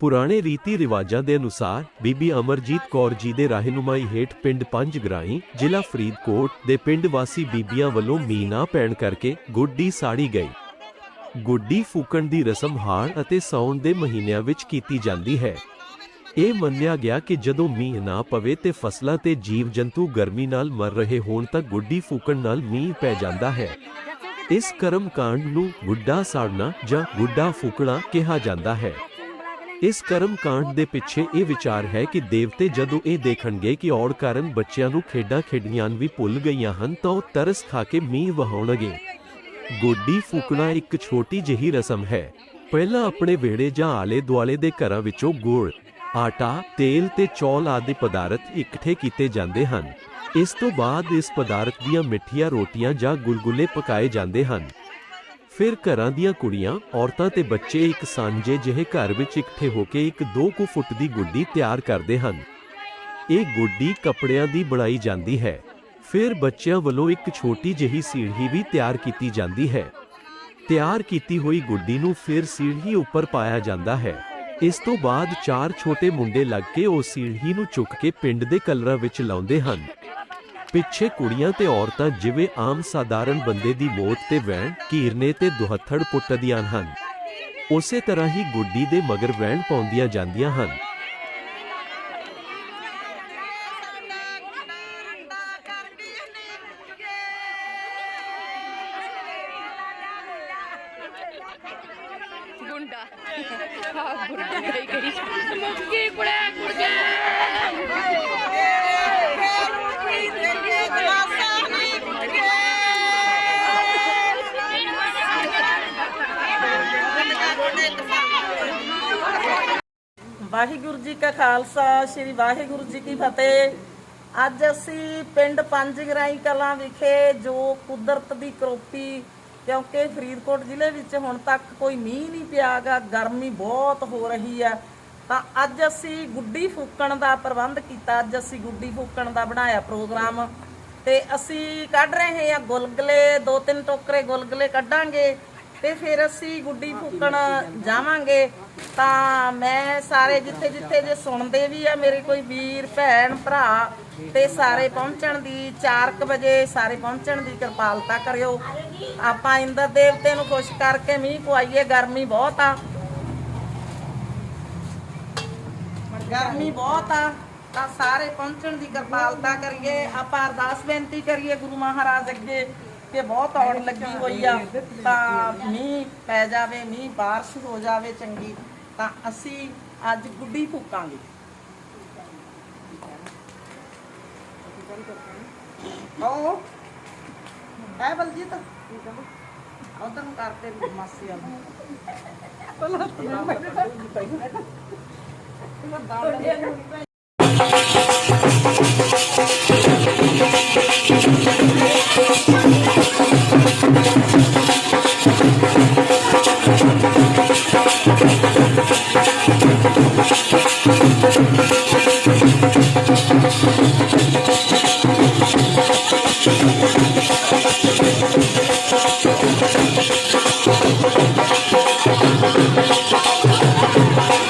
ਪੁਰਾਣੇ ਰੀਤੀ ਰਿਵਾਜਾਂ ਦੇ ਅਨੁਸਾਰ, ਬੀਬੀ ਅਮਰਜੀਤ ਕੌਰ ਜੀ ਦੇ ਰਹਿਨੁਮਾਈ ਹੇਠ ਪਿੰਡ ਪੰਜ ਗਰਾਈ, ਜ਼ਿਲ੍ਹਾ ਫਰੀਦਕੋਟ ਦੇ ਪਿੰਡ ਵਾਸੀ ਬੀਬੀਆਂ ਵੱਲੋਂ ਮੀਨਾ ਪੈਣ ਕਰਕੇ ਗੁੱਡੀ ਸਾੜੀ ਗਈ। ਗੁੱਡੀ ਫੂਕਣ ਦੀ ਰਸਮ ਹਾੜ ਅਤੇ ਸਾਉਣ ਦੇ ਮਹੀਨਿਆਂ ਵਿੱਚ ਕੀਤੀ ਜਾਂਦੀ ਹੈ। ਇਹ ਮੰਨਿਆ ਗਿਆ ਕਿ ਜਦੋਂ ਮੀਂਹ ਨਾ ਪਵੇ ਤੇ ਫਸਲਾਂ ਤੇ ਜੀਵ ਜੰਤੂ ਗਰਮੀ ਨਾਲ ਮਰ ਰਹੇ ਹੋਣ ਤਾਂ ਗੁੱਡੀ ਫੂਕਣ ਨਾਲ ਮੀਂਹ ਪੈ ਜਾਂਦਾ ਹੈ। ਇਸ ਕਰਮ ਕਾਂਡ ਨੂੰ ਗੁੱਡਾ ਸਾੜਨਾ ਜਾਂ ਗੁੱਡਾ ਫੂਕਣਾ ਕਿਹਾ ਜਾਂਦਾ ਹੈ। ਇਸ ਕਰਮ ਕਾਂਡ ਦੇ ਪਿੱਛੇ ਇਹ ਵਿਚਾਰ ਹੈ ਕਿ ਦੇਵਤੇ ਜਦੋਂ ਇਹ ਦੇਖਣਗੇ ਕਿ ਔੜ ਕਾਰਨ ਬੱਚਿਆਂ ਨੂੰ ਖੇਡਾਂ ਖੇਡੀਆਂ ਵੀ ਭੁੱਲ ਗਈਆਂ ਹਨ ਤਾਂ ਉਹ ਤਰਸ ਖਾ ਕੇ ਮੀਂਹ ਵਹਾਉਣਗੇ। ਗੋਡੀ ਫੂਕਣਾ ਇੱਕ ਛੋਟੀ ਜਿਹੀ ਰਸਮ ਹੈ। ਪਹਿਲਾਂ ਆਪਣੇ ਵਿਹੜੇ ਜਾਂ ਆਲੇ ਦੁਆਲੇ ਦੇ ਘਰਾਂ ਵਿੱਚੋਂ ਗੁੜ, ਆਟਾ, ਤੇਲ ਤੇ ਚੌਲ ਆਦਿ ਪਦਾਰਥ ਇਕੱਠੇ ਕੀਤੇ ਜਾਂਦੇ ਹਨ। ਇਸ ਤੋਂ ਬਾਅਦ ਇਸ ਪਦਾਰਥ ਦੀਆਂ ਮਿੱਠੀਆਂ ਰੋਟੀਆਂ ਜਾਂ ਗੁਲਗੁਲੇ ਪਕਾਏ ਜਾਂਦੇ ਹਨ। ਫਿਰ ਘਰਾਂ ਦੀਆਂ ਕੁੜੀਆਂ, ਔਰਤਾਂ ਤੇ ਬੱਚੇ ਇੱਕ ਸਾਂਝੇ ਜਿਹੇ ਘਰ ਵਿੱਚ ਇਕੱਠੇ ਹੋ ਕੇ ਇੱਕ 2 ਕੁ ਫੁੱਟ ਦੀ ਗੁੱਡੀ ਤਿਆਰ ਕਰਦੇ ਹਨ। ਇਹ ਗੁੱਡੀ ਕੱਪੜਿਆਂ ਦੀ ਬਣਾਈ ਜਾਂਦੀ ਹੈ। ਫਿਰ ਬੱਚਿਆਂ ਵੱਲੋਂ ਇੱਕ ਛੋਟੀ ਜਿਹੀ ਸੀੜ੍ਹੀ ਵੀ ਤਿਆਰ ਕੀਤੀ ਜਾਂਦੀ ਹੈ। ਤਿਆਰ ਕੀਤੀ ਹੋਈ ਗੁੱਡੀ ਨੂੰ ਫਿਰ ਸੀੜ੍ਹੀ ਉੱਪਰ ਪਾਇਆ ਜਾਂਦਾ ਹੈ। ਇਸ ਤੋਂ ਬਾਅਦ ਚਾਰ ਛੋਟੇ ਮੁੰਡੇ ਲੱਗ ਕੇ ਉਹ ਸੀੜ੍ਹੀ ਨੂੰ ਚੁੱਕ ਕੇ ਪਿੰਡ ਦੇ ਕਲਰਾਂ ਵਿੱਚ ਲਾਉਂਦੇ ਹਨ। ਪਿੱਛੇ ਕੁੜੀਆਂ ਤੇ ਔਰਤਾਂ ਜਿਵੇਂ ਆਮ ਸਾਧਾਰਨ ਬੰਦੇ ਦੀ ਮੌਤ ਤੇ ਵੈਣ ਕੀਰਨੇ ਤੇ ਦੁਹੱਥੜ ਪੁੱਟਦੀਆਂ ਹਨ। ਉਸੇ ਤਰ੍ਹਾਂ ਹੀ ਗੁੱਡੀ ਦੇ ਮਗਰ ਵੈਣ ਪਾਉਂਦੀਆਂ ਜਾਂਦੀਆਂ ਹਨ। ਗੁੰਡਾ। ਆ ਗੁੰਡਾ। ਗਈ ਗਈ ਮੁੱਕੀ ਕੁੜੇ ਕੁੜੇ ਵਾਹਿਗੁਰੂ ਜੀ ਕਾ ਖਾਲਸਾ, ਸ੍ਰੀ ਵਾਹਿਗੁਰੂ ਜੀ ਕੀ ਫਤਿਹ। ਅੱਜ ਅਸੀਂ ਪਿੰਡ ਪੰਜ ਗਰਾਈ ਕਲਾਂ ਵਿਖੇ ਜੋ ਕੁਦਰਤ ਦੀ ਕਰੋਪੀ, ਕਿਉਂਕਿ ਫਰੀਦਕੋਟ ਜ਼ਿਲ੍ਹੇ ਵਿੱਚ ਹੁਣ ਤੱਕ ਕੋਈ ਮੀਂਹ ਨਹੀਂ ਪਿਆਗਾ, ਗਰਮੀ ਬਹੁਤ ਹੋ ਰਹੀ ਆ ਤਾਂ ਅੱਜ ਅਸੀਂ ਗੁੱਡੀ ਫੂਕਣ ਦਾ ਪ੍ਰਬੰਧ ਕੀਤਾ, ਅੱਜ ਅਸੀਂ ਗੁੱਡੀ ਫੂਕਣ ਦਾ ਬਣਾਇਆ ਪ੍ਰੋਗਰਾਮ। ਤੇ ਅਸੀਂ ਕੱਢ ਰਹੇ ਹਾਂ ਗੁਲਗਲੇ, ਦੋ ਤਿੰਨ ਟੋਕਰੇ ਗੁਲਗਲੇ ਕੱਢਾਂਗੇ। ਤੇ ਫਿਰ ਅਸੀਂ ਗੁੱਡੀ ਫੂਕਣ ਜਾਵਾਂਗੇ। ਤਾਂ ਮੈਂ ਸਾਰੇ ਜਿੱਥੇ ਜਿੱਥੇ ਜੇ ਸੁਣਦੇ ਵੀ ਆ, ਮੇਰੇ ਕੋਈ ਵੀਰ, ਭੈਣ, ਭਰਾ ਤੇ ਸਾਰੇ ਪਹੁੰਚਣ ਦੀ 4:00 ਵਜੇ ਸਾਰੇ ਪਹੁੰਚਣ ਦੀ ਕਿਰਪਾਲਤਾ ਕਰਿਓ। ਆਪਾਂ ਇੰਦਰ ਦੇਵਤੇ ਨੂੰ ਖੁਸ਼ ਕਰਕੇ ਮੀਂਹ ਪਵਾਈਏ, ਗਰਮੀ ਬਹੁਤ ਆ। ਗਰਮੀ ਬਹੁਤ ਆ, ਤਾਂ ਸਾਰੇ ਪਹੁੰਚਣ ਦੀ ਕਿਰਪਾਲਤਾ ਕਰੀਏ। ਆਪਾਂ ਅਰਦਾਸ ਬੇਨਤੀ ਕਰੀਏ ਗੁਰੂ ਮਹਾਰਾਜ ਅੱਗੇ। ਕਿ ਬਹੁਤ ਔੜ ਲੱਗੀ ਹੋਈ ਆ। ਤਾਂ ਮੀਂਹ ਪੈ ਜਾਵੇ ਮੀਂਹ ਬਾਰਿਸ਼ ਹੋ ਜਾਵੇ ਚੰਗੀ ਤਾਂ ਅਸੀਂ ਅੱਜ ਗੁੱਡੀ ਫੂਕਾਂਗੇ। ਆਓ। ਐ ਬਲਜੀਤ ਉਧਰ ਨੂੰ ਕਰਦੇ ਮਾਸੀ ਆ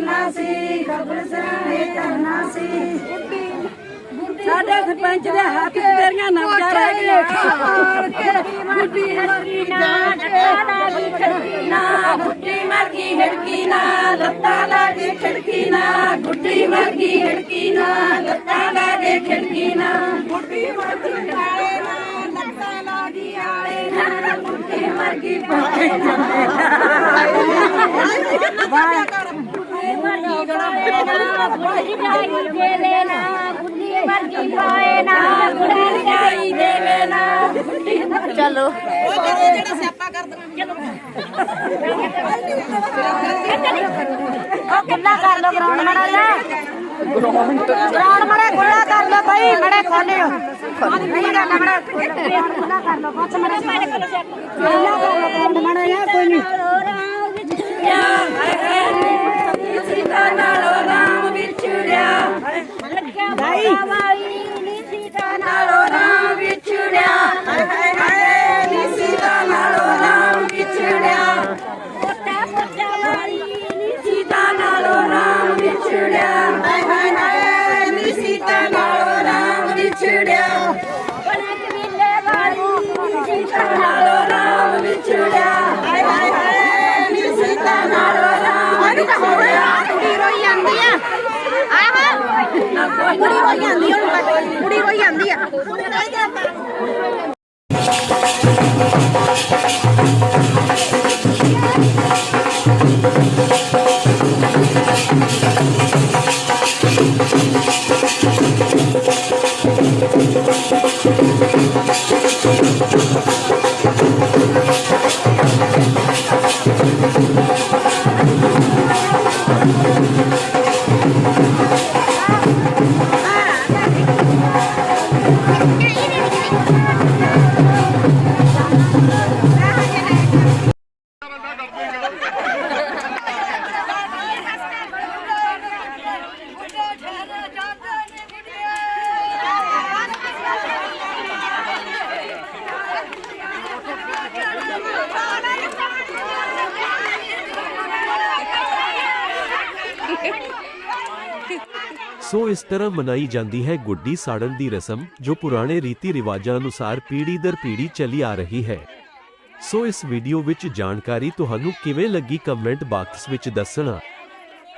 ਤੂੰ ਮਰਨਾ ਸੀ ਖਬਰ ਸਰਾਣੇ ਕਰਨਾ ਸੀ। ਸਾਡੇ ਸਰਪੰਚ ਦੇ ਹੱਥ ਤੇਰੀਆਂ ਨਵਜਾਂ ਰਹਿ ਗਈਆਂ। ਗੁੱਡੀ ਹਰਕੀ ਨਾ ਲੱਤਾਂ ਲਾ ਖੜਕੀ ਨਾ। ਗੁੱਡੀ ਮਰਗੀ ਹਿੜਕੀ ਨਾ ਲੱਤਾਂ ਲਾ ਦੇ ਖੜਕੀ ਨਾ। ਗੁੱਡੀ ਮਰਗੀ ਹਿੜਕੀ ਨਾ ਲੱਤਾਂ ਲਾ ਦੇ ਖੜਕੀ ਨਾ। ਗੁੱਡੀ ਮਰਗੀ ਆਲੇ ਨਾ ਲੱਤਾਂ ਲਾ ਦੀ ਆਲੇ ਨਾ। ਗੁੱਡੀ ਮਰਗੀ ਪਾਏ ਚਲੋ। ਉਹ ਕਿੰਨਾ ਕਰ ਲੋ ਗਰਾਉਂਡ ਮੜਾ ਲੈ ਗਰਾਉਂਡ ਮੜਾ ਖੁੱਲਾ ਕਰ ਲੋ ਭਾਈ ਮੜਾ ਖੋਲਿਓ। ਨਹੀਂ ਕਰਨਾ ਮੜਾ ਖੁੱਲਾ ਕਰ ਲੋ ਕੁਛ ਮੜਾ ਖੁੱਲਾ ਕਰ ਲੋ ਗਰਾਉਂਡ ਮੜਾ ਯਾ ਕੋਈ ਨਹੀਂ। ਸੀਤਾ ਨਾਲੋਂ ਕੁੜੀ ਰੋਈ ਜਾਂਦੀ ਆ ਕੁੜੀ ਰੋਈ ਜਾਂਦੀ ਆ। ਸੋ ਇਸ ਤਰ੍ਹਾਂ ਮਨਾਈ ਜਾਂਦੀ ਹੈ ਗੁੱਡੀ ਸਾੜਨ ਦੀ ਰਸਮ, ਜੋ ਪੁਰਾਣੇ ਰੀਤੀ ਰਿਵਾਜਾਂ ਅਨੁਸਾਰ ਪੀੜ੍ਹੀ ਦਰ ਪੀੜ੍ਹੀ ਚੱਲੀ ਆ ਰਹੀ ਹੈ। ਸੋ ਇਸ ਵੀਡੀਓ ਵਿੱਚ ਜਾਣਕਾਰੀ ਤੁਹਾਨੂੰ ਕਿਵੇਂ ਲੱਗੀ ਕਮੈਂਟ ਬਾਕਸ ਵਿੱਚ ਦੱਸਣਾ।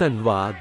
ਧੰਨਵਾਦ।